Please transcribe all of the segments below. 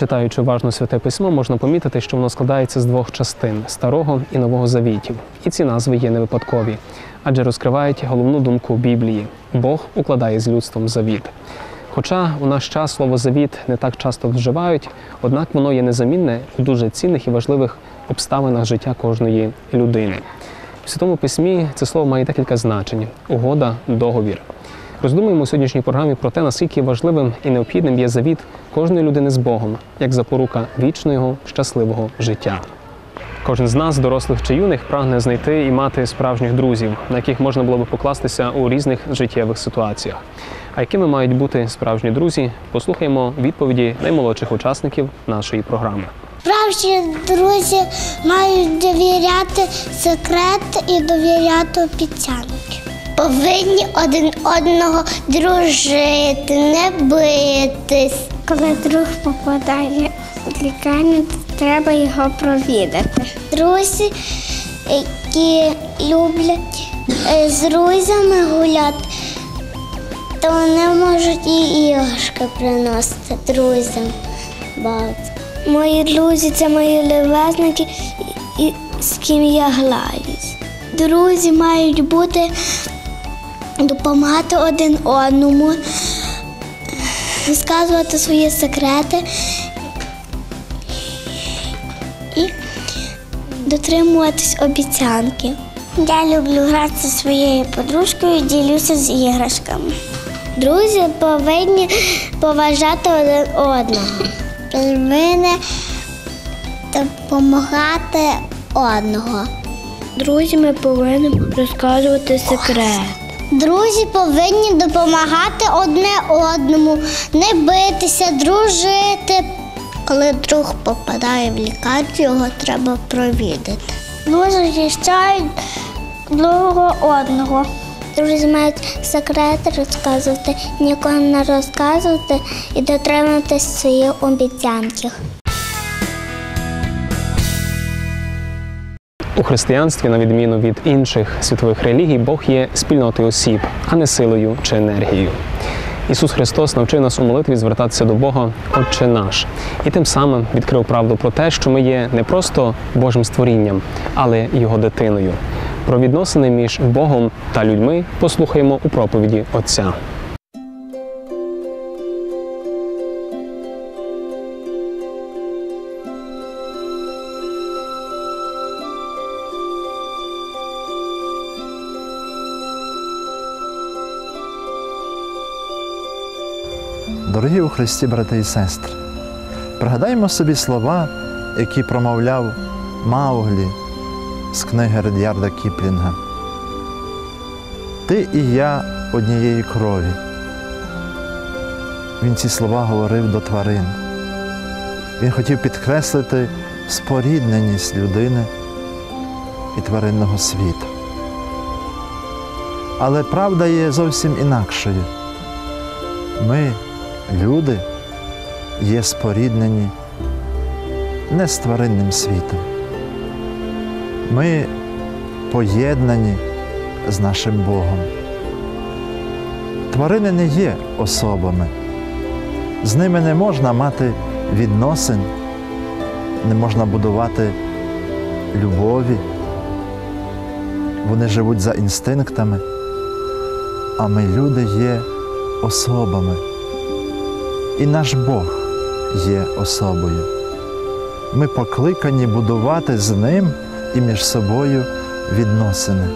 Читаючи уважно святе письмо, можна помітити, що воно складається з двох частин старого і нового завітів. І ці назви є не випадкові, адже розкривають головну думку Біблії. Бог укладає з людством завіт. Хоча у наш час слово завіт не так часто вживають, однак воно є незамінне у дуже цінних і важливих обставинах життя кожної людини. В Святому письмі це слово має декілька значень: угода, договір. Роздумуємо у сьогоднішній програмі про те, наскільки важливим і необхідним є завіт кожної людини з Богом, як запорука вічного щасливого життя. Кожен з нас, дорослих чи юних, прагне знайти і мати справжніх друзів, на яких можна було би покластися у різних життєвих ситуаціях. А якими мають бути справжні друзі, послухаємо відповіді наймолодших учасників нашої програми. Справжні друзі мають довіряти секрет і довіряти обіцянки. Повинні один одного дружити, не битись. Коли друг попадає в лікарню, то треба його провідати. Друзі, які люблять е, з друзями гуляти, то вони можуть і іграшки приносити друзям. Багато. Мої друзі це мої левезники, з ким я граюсь. Друзі мають бути допомагати один одному, розказувати свої секрети і дотримуватись обіцянки. Я люблю грати зі своєю подружкою, ділюся з іграшками. Друзі повинні поважати один одного. Повинні допомагати одного. Друзі, ми повинні розказувати секрет. Друзі повинні допомагати одне одному, не битися, дружити. Коли друг попадає в лікарню, його треба провідати. Друзі захищають другого одного. Друзі мають секрети розказувати, нікому не розказувати і дотримуватися своїх обіцянки. У християнстві, на відміну від інших світових релігій, Бог є спільнотою осіб, а не силою чи енергією. Ісус Христос навчив нас у молитві звертатися до Бога Отче наш, і тим самим відкрив правду про те, що ми є не просто Божим створінням, але Його дитиною. Про відносини між Богом та людьми послухаємо у проповіді Отця. У Христі, брати і сестри, пригадаємо собі слова, які промовляв Мауглі з книги Редярда Кіплінга. Ти і я однієї крові. Він ці слова говорив до тварин. Він хотів підкреслити спорідненість людини і тваринного світу. Але правда є зовсім інакшою. Ми, люди, є споріднені не з тваринним світом. Ми поєднані з нашим Богом. Тварини не є особами. З ними не можна мати відносин, не можна будувати любові. Вони живуть за інстинктами, а ми, люди, є особами. І наш Бог є особою. Ми покликані будувати з ним і між собою відносини,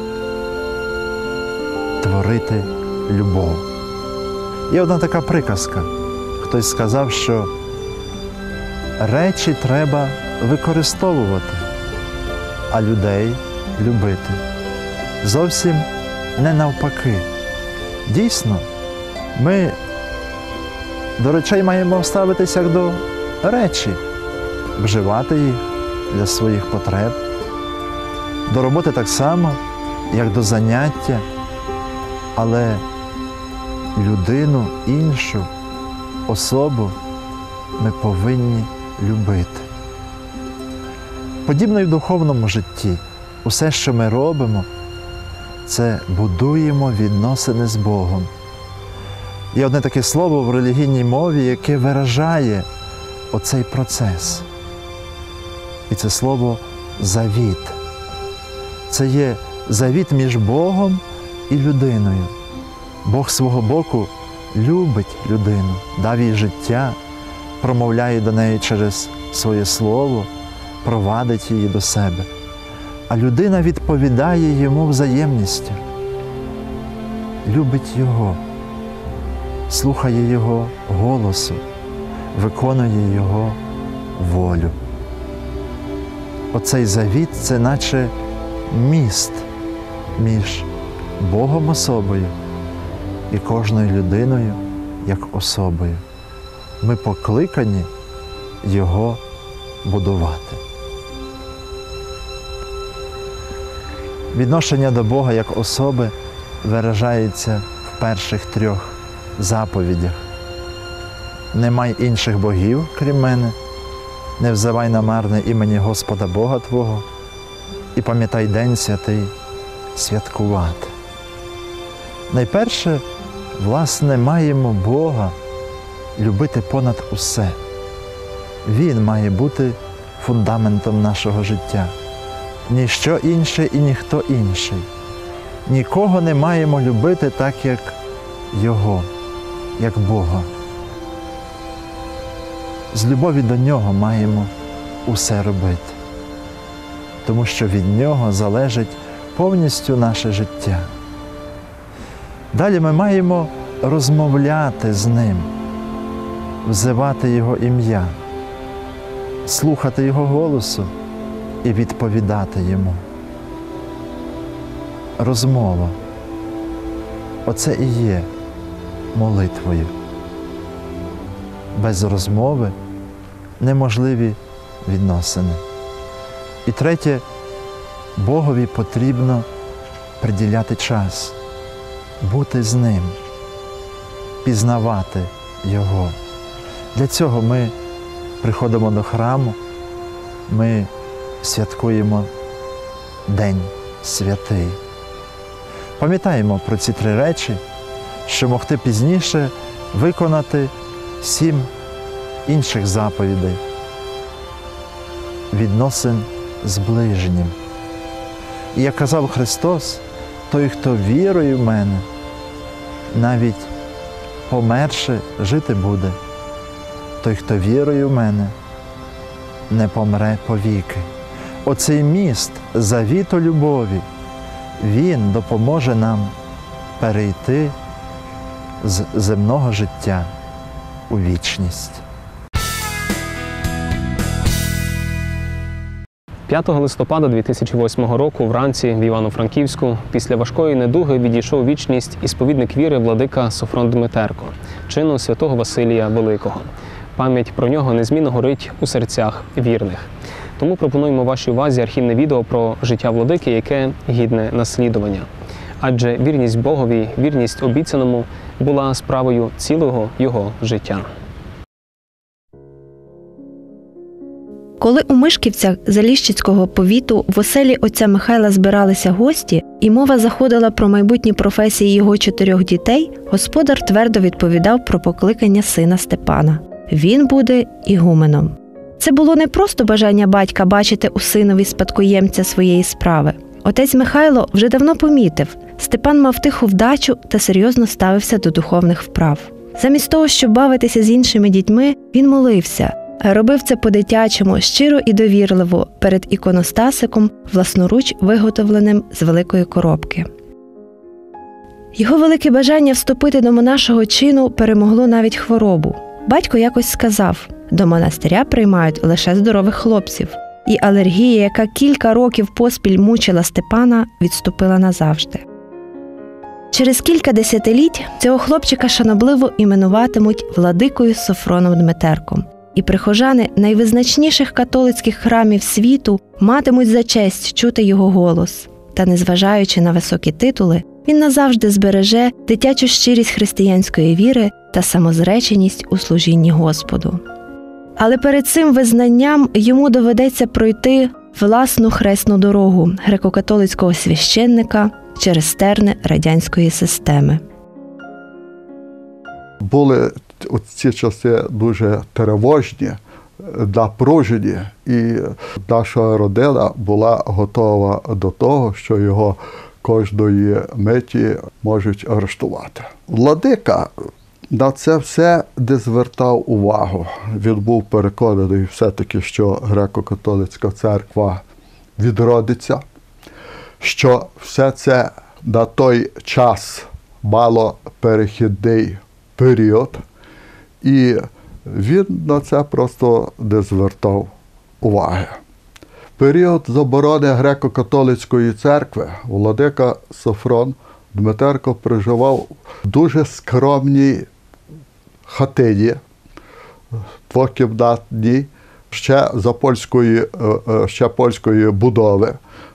творити любов. Є одна така приказка. Хтось сказав, що речі треба використовувати, а людей любити. Зовсім не навпаки. Дійсно, ми до речей маємо ставитися як до речі, вживати їх для своїх потреб, до роботи так само, як до заняття, але людину іншу, особу ми повинні любити. Подібно і в духовному житті, усе, що ми робимо, це будуємо відносини з Богом. Є одне таке слово в релігійній мові, яке виражає оцей процес. І це слово завіт. Це є завіт між Богом і людиною. Бог свого боку любить людину, дав їй життя, промовляє до неї через своє слово, провадить її до себе. А людина відповідає йому взаємністю, любить Його, слухає Його голосу, виконує Його волю. Оцей завіт це наче міст між Богом особою і кожною людиною як особою. Ми покликані Його будувати. Відношення до Бога як особи виражається в перших трьох заповідях. Не май інших богів, крім мене, не взивай намарне імені Господа Бога Твого і пам'ятай День святий святкувати. Найперше, власне, маємо Бога любити понад усе. Він має бути фундаментом нашого життя. Ніщо інше і ніхто інший. Нікого не маємо любити так, як Його, як Бога. З любові до Нього маємо усе робити, тому що від Нього залежить повністю наше життя. Далі ми маємо розмовляти з Ним, взивати Його ім'я, слухати Його голосу і відповідати Йому. Розмова оце і є молитвою. Без розмови неможливі відносини. І третє, Богові потрібно приділяти час, бути з Ним, пізнавати Його. Для цього ми приходимо до храму, ми святкуємо День святий. Пам'ятаємо про ці три речі, що могти пізніше виконати сім інших заповідей, відносин з ближнім. І як казав Христос, той, хто вірує в мене, навіть померши, жити буде. Той, хто вірує в мене, не помре повіки. Оцей міст завіту любові, він допоможе нам перейти з земного життя у вічність. 5 листопада 2008 року вранці в Івано-Франківську після важкої недуги відійшов вічність і сповідник віри владика Софрон Дмитерко, чином святого Василія Великого. Пам'ять про нього незмінно горить у серцях вірних. Тому пропонуємо вашій увазі архівне відео про життя владики, яке гідне наслідування. Адже вірність Богові, вірність обіцяному була справою цілого його життя. Коли у Мишківцях Заліщицького повіту в оселі отця Михайла збиралися гості, і мова заходила про майбутні професії його чотирьох дітей, господар твердо відповідав про покликання сина Степана. Він буде ігуменом. Це було не просто бажання батька бачити у синові спадкоємця своєї справи. Отець Михайло вже давно помітив, Степан мав тиху вдачу та серйозно ставився до духовних вправ. Замість того, щоб бавитися з іншими дітьми, він молився, робив це по-дитячому, щиро і довірливо перед іконостасиком, власноруч виготовленим з великої коробки. Його велике бажання вступити до монашого чину перемогло навіть хворобу. Батько якось сказав: до монастиря приймають лише здорових хлопців, і алергія, яка кілька років поспіль мучила Степана, відступила назавжди. Через кілька десятиліть цього хлопчика шанобливо іменуватимуть владикою Софроном Дмитерком, і прихожани найвизначніших католицьких храмів світу матимуть за честь чути його голос. Та, незважаючи на високі титули, він назавжди збереже дитячу щирість християнської віри та самозреченість у служінні Господу. Але перед цим визнанням йому доведеться пройти власну хресну дорогу греко-католицького священника через стерни радянської системи. були ці часи дуже тривожні, напружені, і наша родина була готова до того, що його кожної миті можуть арештувати. Владика на це все не звертав увагу. Він був переконаний все-таки, що греко-католицька церква відродиться, що все це на той час мало перехідний період, і він на це просто не звертав уваги. Період заборони греко-католицької церкви владика Софрон Дмитерко проживав в дуже скромній хатині, двокімнатній, ще за польської, е, е, ще польської будови,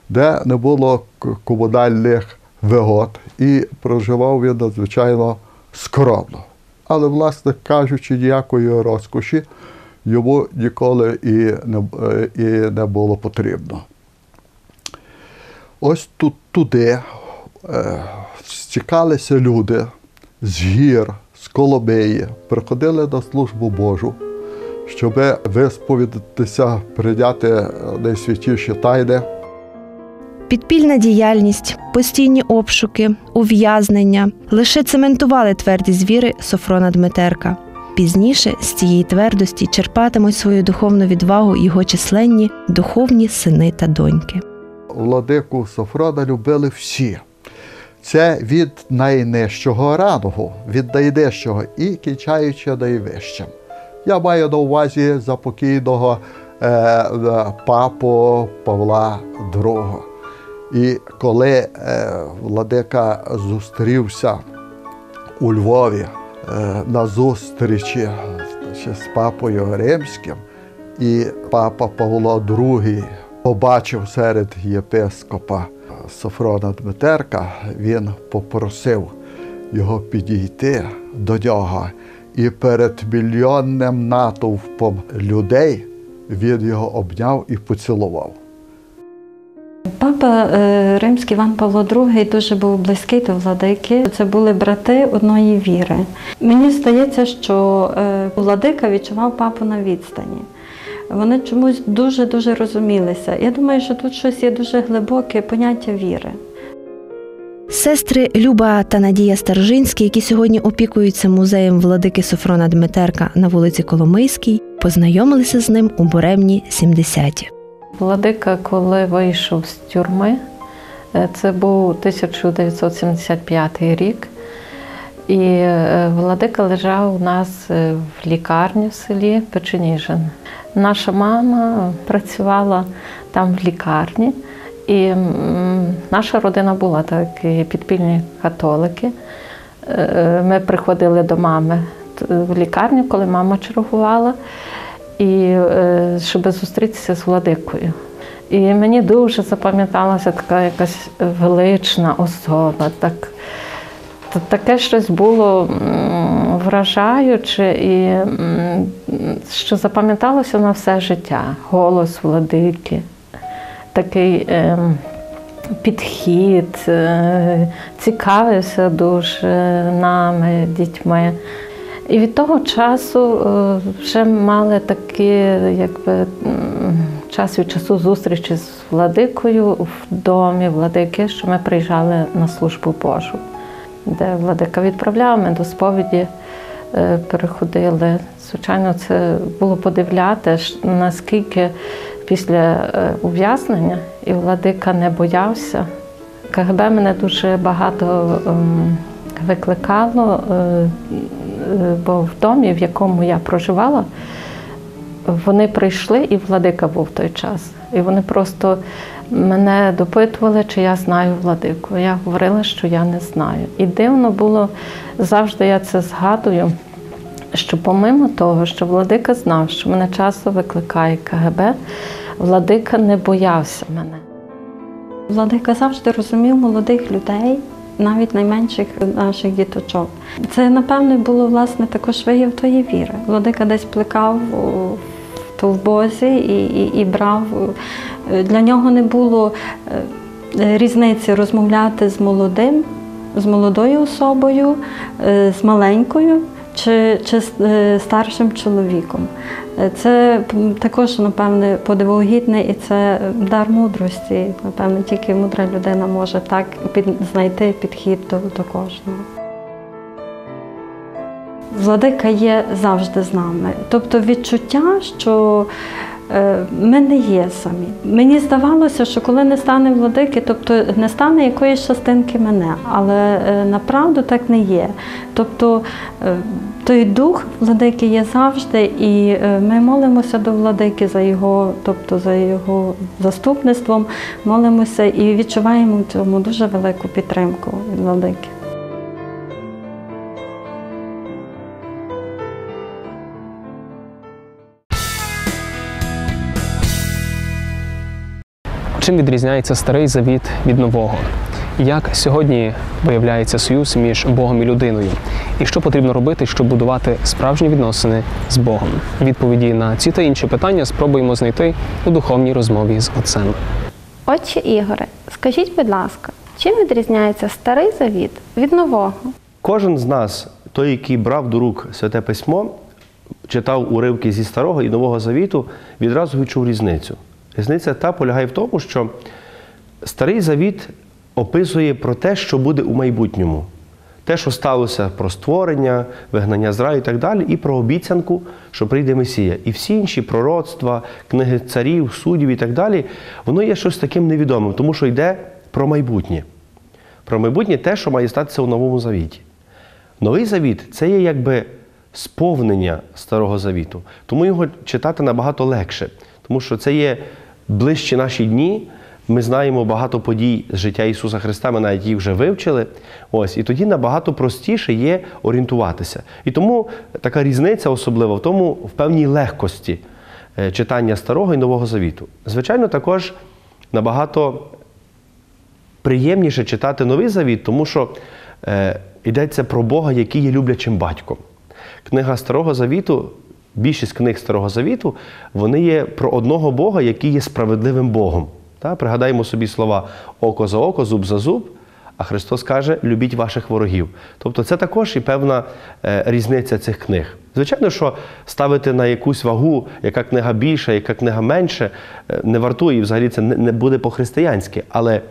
де не було комунальних вигод, і проживав він надзвичайно скромно. Але, власне кажучи, ніякої розкоші йому ніколи і не, е, і не було потрібно. Ось тут туди стікалися люди з гір, з Коломиї, приходили на службу Божу, щоб висповідатися, прийняти найсвятіші тайни. Підпільна діяльність, постійні обшуки, ув'язнення лише цементували твердість віри Софрона Дмитерка. Пізніше з цієї твердості черпатимуть свою духовну відвагу його численні духовні сини та доньки. Владику Софрона любили всі. Це від найнижчого рангу, від найнижчого і кінчаючи найвищим. Я маю на увазі запокійного е, е, папу Павла II. І коли е, владика зустрівся у Львові е, на зустрічі з папою Римським, і папа Павло II побачив серед єпископа Софрона Дмитерка, він попросив його підійти до нього. І перед мільйонним натовпом людей він його обняв і поцілував. Папа е, Римський Іван Павло II дуже був близький до владики. Це були брати одної віри. Мені здається, що е, владика відчував папу на відстані. Вони чомусь дуже-дуже розумілися. Я думаю, що тут щось є дуже глибоке поняття віри. Сестри Люба та Надія Старжинські, які сьогодні опікуються музеєм владики Софрона Дмитерка на вулиці Коломийській, познайомилися з ним у Буремні 70-ті. Владика, коли вийшов з тюрми, е, це був 1975 рік, і е, Владика лежав у нас е, в лікарні в селі Печеніжин. Наша мама працювала там в лікарні, і наша родина була такі підпільні католики. Е, Ми приходили до мами в лікарню, коли мама чергувала і щоб зустрітися з владикою. І мені дуже запам'яталася така якась велична особа. Так, та- таке щось було вражаюче і що запам'яталося на все життя. Голос владики, такий ем, підхід, е, цікавився дуже нами, дітьми. І від того часу е, вже мали такі, якби час від часу зустрічі з владикою в домі владики, що ми приїжджали на службу Божу, де владика відправляв, ми до сповіді е, переходили. Звичайно, це було подивляти, наскільки після е, ув'язнення і владика не боявся. КГБ мене дуже багато ем, викликало, е, бо в домі, в якому я проживала, вони прийшли, і владика був той час. І вони просто мене допитували, чи я знаю владику. Я говорила, що я не знаю. І дивно було, завжди я це згадую, що помимо того, що владика знав, що мене часто викликає КГБ, владика не боявся мене. Владика завжди розумів молодих людей, навіть найменших наших діточок. Це, напевно, було власне також вияв тої віри. Владика десь плекав толбозі і, і, і брав. е, Для нього не було е, різниці розмовляти з молодим, з молодою особою, е, з маленькою чи, чи старшим чоловіком. Це також, напевне, подивогідне і це дар мудрості. Напевне, тільки мудра людина може так знайти підхід до, до кожного. Владика є завжди з нами. Тобто відчуття, що е, ми не є самі. Мені здавалося, що коли не стане владики, тобто не стане якоїсь частинки мене, але е, направду так не є. Тобто е, той дух владики є завжди, і ми молимося до владики за його, тобто за його заступництвом, молимося і відчуваємо в цьому дуже велику підтримку від владики. Чим відрізняється старий завіт від нового? Як сьогодні виявляється союз між Богом і людиною? І що потрібно робити, щоб будувати справжні відносини з Богом? Відповіді на ці та інші питання спробуємо знайти у духовній розмові з отцем. Отче Ігоре, скажіть, будь ласка, чим відрізняється старий завіт від нового? Кожен з нас, той, який брав до рук святе письмо, читав уривки зі старого і нового завіту, відразу відчув різницю. Різниця та полягає в тому, що старий завіт описує про те, що буде у майбутньому. Те, що сталося про створення, вигнання з раю і так далі, і про обіцянку, що прийде Месія. І всі інші пророцтва, книги царів, суддів і так далі, воно є щось таким невідомим, тому що йде про майбутнє. Про майбутнє те, що має статися у новому завіті. Новий завіт це є якби сповнення старого завіту. Тому його читати набагато легше, тому що це є ближче наші дні. Ми знаємо багато подій з життя Ісуса Христа, ми навіть їх вже вивчили. Ось, і тоді набагато простіше є орієнтуватися. І тому така різниця особлива в тому, в певній легкості е, читання старого і нового завіту. Звичайно, також набагато приємніше читати новий завіт, тому що е, йдеться про Бога, який є люблячим батьком. Книга Старого Завіту, більшість книг Старого Завіту, вони є про одного Бога, який є справедливим Богом. Та? Пригадаємо собі слова око за око, зуб за зуб. А Христос каже, любіть ваших ворогів. Тобто це також і певна е, різниця цих книг. Звичайно, що ставити на якусь вагу, яка книга більша, яка книга менше, е, не вартує, і взагалі це не, не буде по-християнськи. Але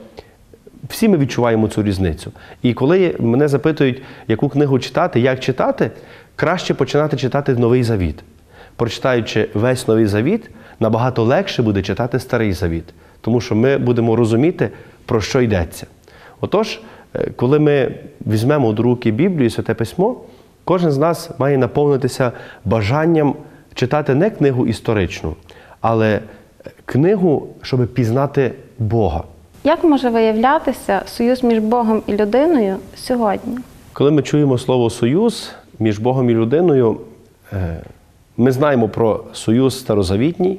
всі ми відчуваємо цю різницю. І коли мене запитують, яку книгу читати, як читати, краще починати читати Новий Завіт. Прочитаючи весь Новий Завіт, набагато легше буде читати Старий Завіт, тому що ми будемо розуміти, про що йдеться. Отож, е, коли ми візьмемо до руки Біблію, і Святе Письмо, кожен з нас має наповнитися бажанням читати не книгу історичну, але книгу, щоб пізнати Бога. Як може виявлятися союз між Богом і людиною сьогодні? Коли ми чуємо слово союз між Богом і людиною, е, ми знаємо про союз старозавітній,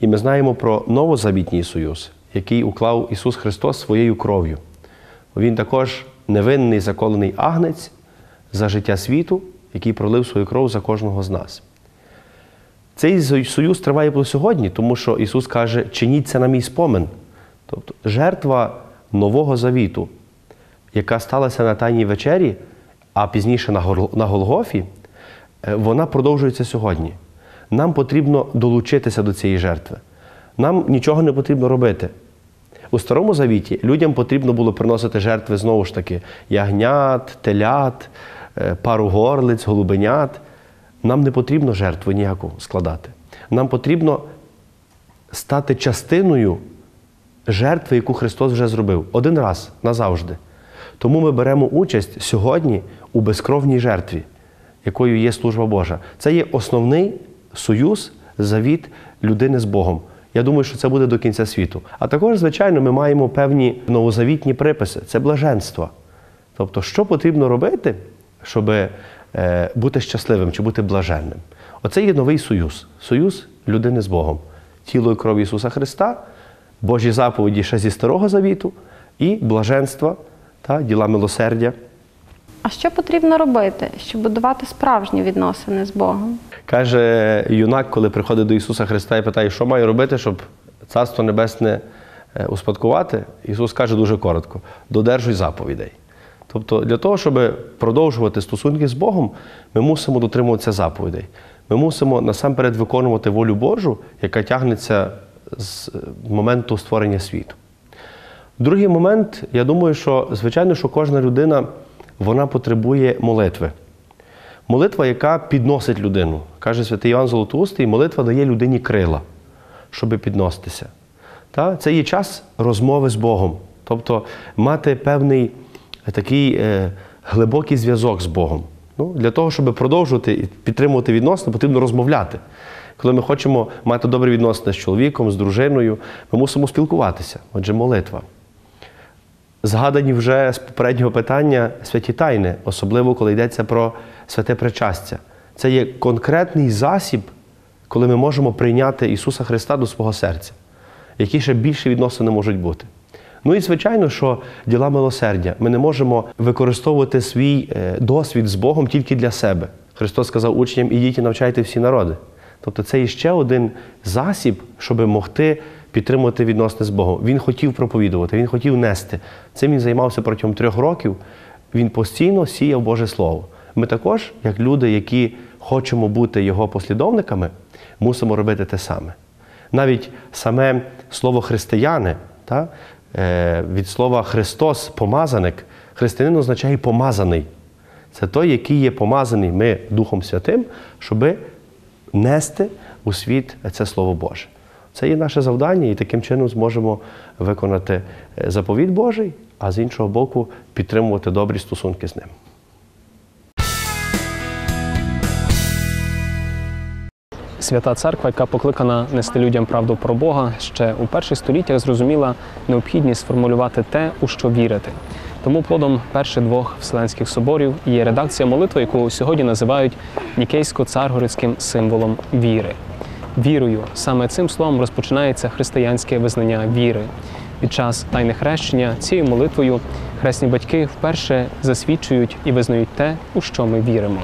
і ми знаємо про новозавітній союз, який уклав Ісус Христос своєю кров'ю. Він також невинний заколений агнець за життя світу, який пролив свою кров за кожного з нас. Цей союз триває по сьогодні, тому що Ісус каже, чиніть це на мій спомин. Тобто жертва Нового Завіту, яка сталася на Тайній вечері, а пізніше на Гол- на Голгофі, е, вона продовжується сьогодні. Нам потрібно долучитися до цієї жертви. Нам нічого не потрібно робити. У Старому Завіті людям потрібно було приносити жертви знову ж таки ягнят, телят, е, пару горлиць, голубенят. Нам не потрібно жертву ніяку складати. Нам потрібно стати частиною жертви, яку Христос вже зробив один раз назавжди. Тому ми беремо участь сьогодні у безкровній жертві, якою є служба Божа. Це є основний союз, завіт людини з Богом. Я думаю, що це буде до кінця світу. А також, звичайно, ми маємо певні новозавітні приписи це блаженство. Тобто, що потрібно робити, щоб е, бути щасливим чи бути блаженним? Оце є новий союз союз людини з Богом, тіло і кров Ісуса Христа, Божі заповіді ще зі Старого Завіту і блаженства та діла милосердя. А що потрібно робити, щоб будувати справжні відносини з Богом? Каже юнак, коли приходить до Ісуса Христа і питає, що маю робити, щоб Царство Небесне е, успадкувати. Ісус каже дуже коротко: додержуй заповідей. Тобто, для того, щоб продовжувати стосунки з Богом, ми мусимо дотримуватися заповідей. Ми мусимо насамперед виконувати волю Божу, яка тягнеться з е, моменту створення світу. Другий момент, я думаю, що звичайно, що кожна людина вона потребує молитви. Молитва, яка підносить людину. Каже святий Іван Золотоустий, молитва дає людині крила, щоб підноситися. Та? Це є час розмови з Богом, тобто мати певний е, такий е, глибокий зв'язок з Богом. Ну, для того, щоб продовжувати і підтримувати відносини, потрібно розмовляти. Коли ми хочемо мати добрі відносини з чоловіком, з дружиною, ми мусимо спілкуватися. Отже, молитва. Згадані вже з попереднього питання святі тайни, особливо коли йдеться про святе причастя. Це є конкретний засіб, коли ми можемо прийняти Ісуса Христа до свого серця, які ще більше відносини можуть бути. Ну і звичайно, що діла милосердя. Ми не можемо використовувати свій е, досвід з Богом тільки для себе. Христос сказав учням, ідіть і навчайте всі народи. Тобто це є ще один засіб, щоб могти підтримувати відносини з Богом. Він хотів проповідувати, він хотів нести. Цим він займався протягом трьох років. Він постійно сіяв Боже Слово. Ми також, як люди, які хочемо бути його послідовниками, мусимо робити те саме. Навіть саме слово християни, та, е, від слова Христос, помазаник, християнин означає помазаний. Це той, який є помазаний ми Духом Святим, щоби нести у світ це Слово Боже. Це є наше завдання, і таким чином зможемо виконати е, заповіт Божий, а з іншого боку, підтримувати добрі стосунки з ним. Свята церква, яка покликана нести людям правду про Бога, ще у перших століттях зрозуміла необхідність сформулювати те, у що вірити. Тому плодом перших двох вселенських соборів є редакція молитви, яку сьогодні називають нікейсько-царгородським символом віри. Вірою саме цим словом розпочинається християнське визнання віри. Під час тайне хрещення цією молитвою хресні батьки вперше засвідчують і визнають те, у що ми віримо.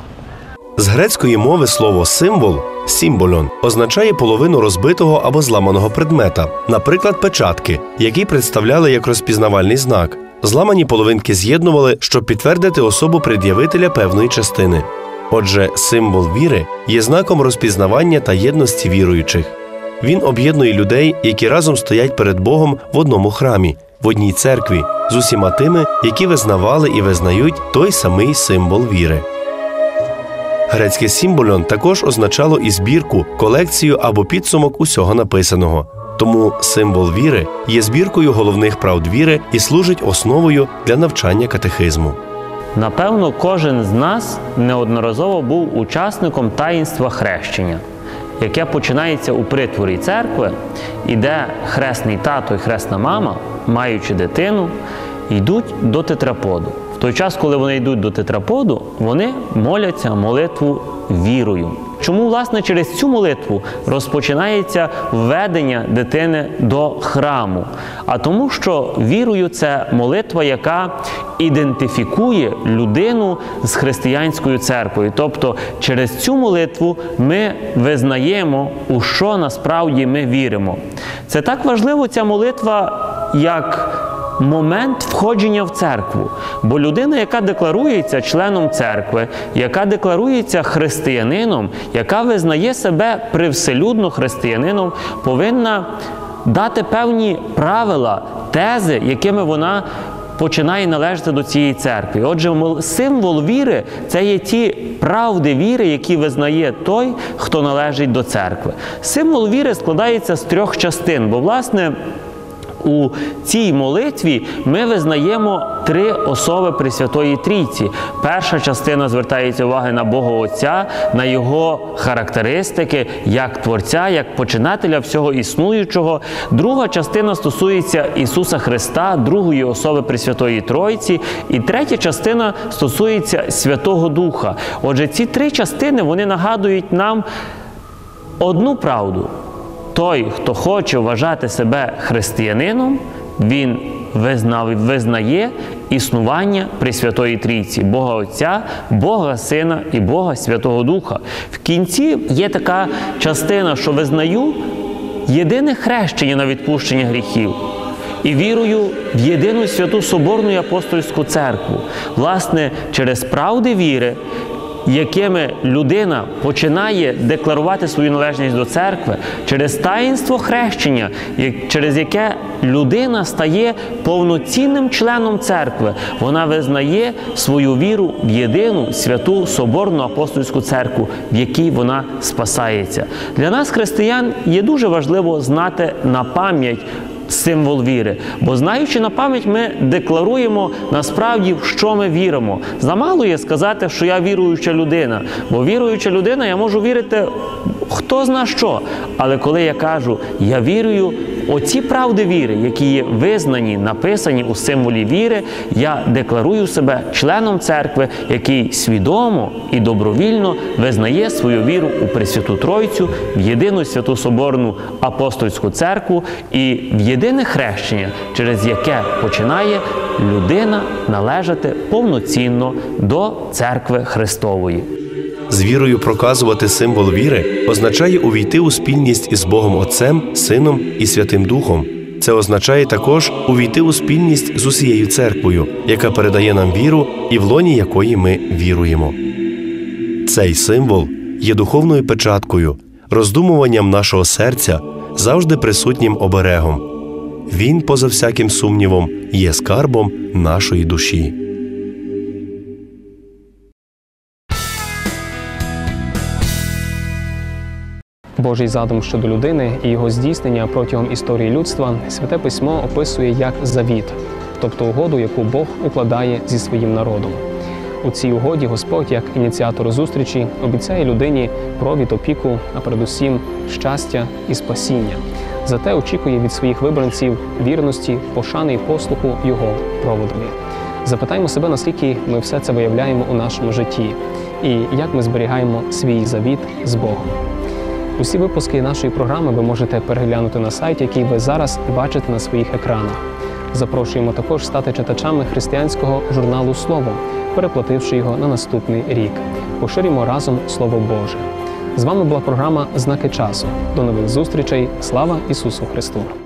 З грецької мови слово символ символьон означає половину розбитого або зламаного предмета, наприклад, печатки, які представляли як розпізнавальний знак. Зламані половинки з'єднували, щоб підтвердити особу пред'явителя певної частини. Отже, символ віри є знаком розпізнавання та єдності віруючих. Він об'єднує людей, які разом стоять перед Богом в одному храмі, в одній церкві, з усіма тими, які визнавали і визнають той самий символ віри. Грецьке символьон також означало і збірку, колекцію або підсумок усього написаного. Тому символ віри є збіркою головних правд віри і служить основою для навчання катехизму. Напевно, кожен з нас неодноразово був учасником таїнства хрещення, яке починається у притворі церкви, і де хресний тато і хресна мама, маючи дитину, йдуть до тетраподу. В той час, коли вони йдуть до тетраподу, вони моляться молитву вірою. Чому, власне, через цю молитву розпочинається введення дитини до храму? А тому, що вірою це молитва, яка ідентифікує людину з християнською церквою. Тобто, через цю молитву ми визнаємо, у що насправді ми віримо. Це так важливо, ця молитва, як момент входження в церкву. Бо людина, яка декларується членом церкви, яка декларується християнином, яка визнає себе привселюдно християнином, повинна дати певні правила, тези, якими вона починає належати до цієї церкви. Отже, символ віри це є ті правди віри, які визнає той, хто належить до церкви. Символ віри складається з трьох частин, бо, власне, у цій молитві ми визнаємо три особи Пресвятої Трійці. Перша частина звертається уваги на Бога Отця, на Його характеристики як Творця, як починателя всього існуючого. Друга частина стосується Ісуса Христа, другої особи Пресвятої Тройці. І третя частина стосується Святого Духа. Отже, ці три частини вони нагадують нам одну правду. Той, хто хоче вважати себе християнином, він визнав, визнає існування Пресвятої Трійці, Бога Отця, Бога Сина і Бога Святого Духа. В кінці є така частина, що визнаю єдине хрещення на відпущення гріхів. і вірую в єдину святу Соборну і апостольську церкву. Власне, через правди віри якими людина починає декларувати свою належність до церкви через таїнство хрещення, через яке людина стає повноцінним членом церкви, вона визнає свою віру в єдину святу соборну апостольську церкву, в якій вона спасається. Для нас, християн, є дуже важливо знати на пам'ять символ віри. Бо знаючи на пам'ять, ми декларуємо насправді, в що ми віримо. Замало є сказати, що я віруюча людина. Бо віруюча людина, я можу вірити хто зна що. Але коли я кажу, я вірую, оці правди віри, які є визнані, написані у символі віри, я декларую себе членом церкви, який свідомо і добровільно визнає свою віру у Пресвяту Тройцю, в єдину святу Соборну апостольську церкву і в єдине хрещення, через яке починає людина належати повноцінно до церкви Христової. З вірою проказувати символ віри означає увійти у спільність із Богом Отцем, Сином і Святим Духом. Це означає також увійти у спільність з усією церквою, яка передає нам віру і в лоні якої ми віруємо. Цей символ є духовною печаткою, роздумуванням нашого серця, завжди присутнім оберегом. Він, поза всяким сумнівом, є скарбом нашої душі. Божий задум щодо людини і його здійснення протягом історії людства святе письмо описує як завіт, тобто угоду, яку Бог укладає зі своїм народом. У цій угоді Господь, як ініціатор зустрічі, обіцяє людині провід, опіку, а передусім щастя і спасіння. Зате очікує від своїх вибранців вірності, пошани і послуху його проводові. Запитаємо себе, наскільки ми все це виявляємо у нашому житті, і як ми зберігаємо свій завіт з Богом. Усі випуски нашої програми ви можете переглянути на сайті, який ви зараз бачите на своїх екранах. Запрошуємо також стати читачами християнського журналу Слово, переплативши його на наступний рік. Поширюємо разом Слово Боже. З вами була програма Знаки часу. До нових зустрічей. Слава Ісусу Христу!